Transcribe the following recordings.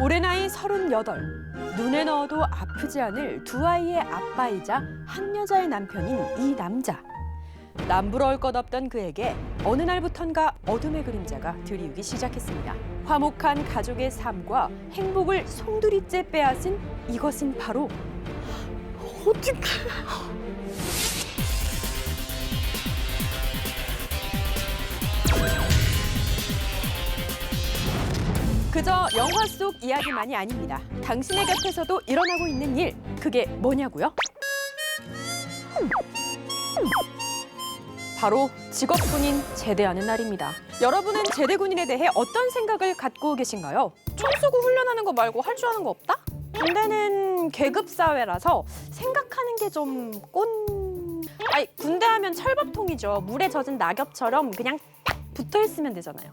올해 나이 서른여덟. 눈에 넣어도 아프지 않을 두 아이의 아빠이자 한 여자의 남편인 이 남자. 남부러울 것 없던 그에게 어느 날부턴가 어둠의 그림자가 드리우기 시작했습니다. 화목한 가족의 삶과 행복을 송두리째 빼앗은 이것은 바로 어떡해. 그저 영화 속 이야기만이 아닙니다. 당신의 곁에서도 일어나고 있는 일, 그게 뭐냐고요? 바로 직업군인 제대하는 날입니다. 여러분은 제대군인에 대해 어떤 생각을 갖고 계신가요? 총 쏘고 훈련하는 거 말고 할 줄 아는 거 없다? 군대는 계급 사회라서 생각하는 게 좀 꼰. 아니 군대 하면 철밥통이죠. 물에 젖은 낙엽처럼 그냥 딱 붙어 있으면 되잖아요.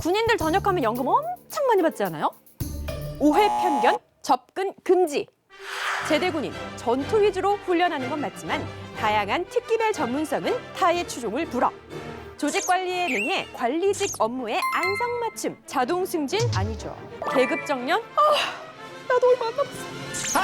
군인들 전역하면 연금 엄청 많이 받지 않아요? 오해 편견, 접근 금지. 제대군인 전투 위주로 훈련하는 건 맞지만 다양한 특기별 전문성은 타의 추종을 불어. 조직 관리에 능해 관리직 업무에 안성맞춤, 자동 승진 아니죠. 계급 정년? 아, 나도 얼마 안 남았어.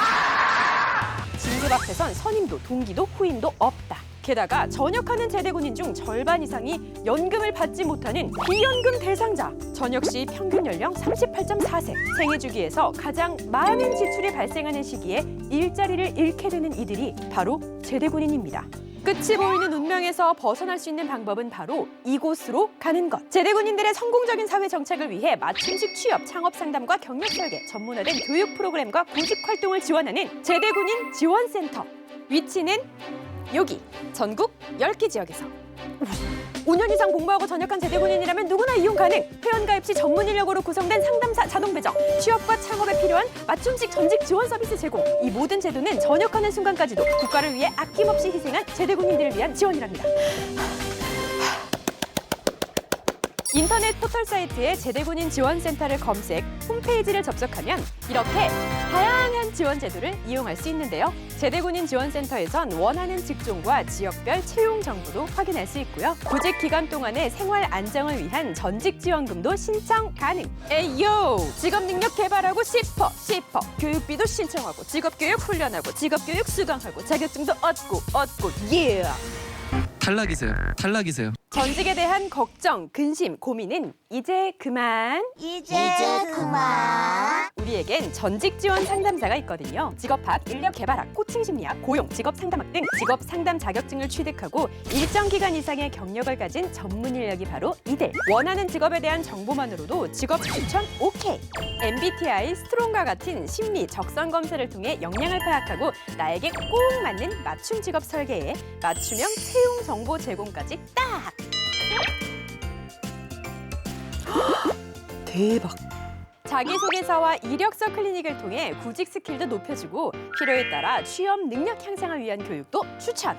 진급 앞에선 선임도 동기도 후임도 없다. 게다가 전역하는 제대군인 중 절반 이상이 연금을 받지 못하는 비연금 대상자. 전역 시 평균 연령 38.4세. 생애 주기에서 가장 많은 지출이 발생하는 시기에 일자리를 잃게 되는 이들이 바로 제대군인입니다. 끝이 보이는 운명에서 벗어날 수 있는 방법은 바로 이곳으로 가는 것. 제대군인들의 성공적인 사회 정착을 위해 맞춤식 취업, 창업 상담과 경력 설계, 전문화된 교육 프로그램과 공식 활동을 지원하는 제대군인 지원센터. 위치는 여기 전국 10개 지역에서 5년 이상 복무하고 전역한 제대군인이라면 누구나 이용 가능. 회원가입 시 전문 인력으로 구성된 상담사 자동 배정, 취업과 창업에 필요한 맞춤식 전직 지원 서비스 제공. 이 모든 제도는 전역하는 순간까지도 국가를 위해 아낌없이 희생한 제대군인들을 위한 지원이랍니다. 인터넷 포털 사이트에 제대군인 지원센터를 검색, 홈페이지를 접속하면 이렇게 다양한 지원 제도를 이용할 수 있는데요. 제대군인 지원센터에선 원하는 직종과 지역별 채용 정보도 확인할 수 있고요. 구직 기간 동안의 생활 안정을 위한 전직 지원금도 신청 가능. 에이요! 직업 능력 개발하고 싶어, 싶어. 교육비도 신청하고, 직업교육 훈련하고, 직업교육 수강하고, 자격증도 얻고, 얻고, 예! 탈락이세요. 탈락이세요. 전직에 대한 걱정, 근심, 고민은 이제 그만. 이제, 그만. 우리에겐 전직 지원 상담사가 있거든요. 직업학, 인력 개발학, 코칭 심리학, 고용, 직업 상담학 등 직업 상담 자격증을 취득하고 일정 기간 이상의 경력을 가진 전문 인력이 바로 이들. 원하는 직업에 대한 정보만으로도 직업 추천 오케이. MBTI, 스트롱과 같은 심리 적성 검사를 통해 역량을 파악하고 나에게 꼭 맞는 맞춤 직업 설계에 맞춤형 채용 정보 제공까지 딱. 대박. 자기소개서와 이력서 클리닉을 통해 구직 스킬도 높여주고 필요에 따라 취업 능력 향상을 위한 교육도 추천.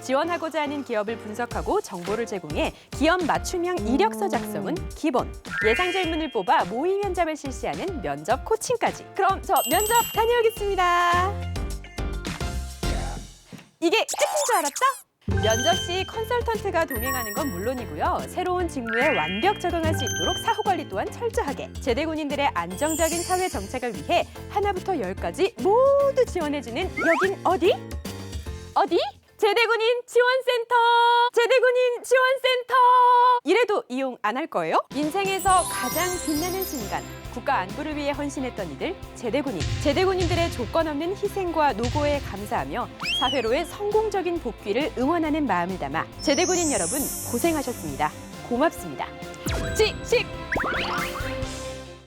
지원하고자 하는 기업을 분석하고 정보를 제공해 기업 맞춤형 이력서 작성은 기본. 예상 질문을 뽑아 모의 면접을 실시하는 면접 코칭까지. 그럼 저 면접 다녀오겠습니다. 이게 끝인 줄 알았죠? 면접 시 컨설턴트가 동행하는 건 물론이고요. 새로운 직무에 완벽 적응할 수 있도록 사후 관리 또한 철저하게 제대군인들의 안정적인 사회 정착을 위해 하나부터 열까지 모두 지원해주는 여긴 어디? 어디? 제대군인 지원센터! 제대군인 지원센터! 이래도 이용 안 할 거예요? 인생에서 가장 빛나는 순간 국가 안보를 위해 헌신했던 이들 제대군인 제대군인들의 조건 없는 희생과 노고에 감사하며 사회로의 성공적인 복귀를 응원하는 마음을 담아 제대군인 여러분 고생하셨습니다 고맙습니다 지식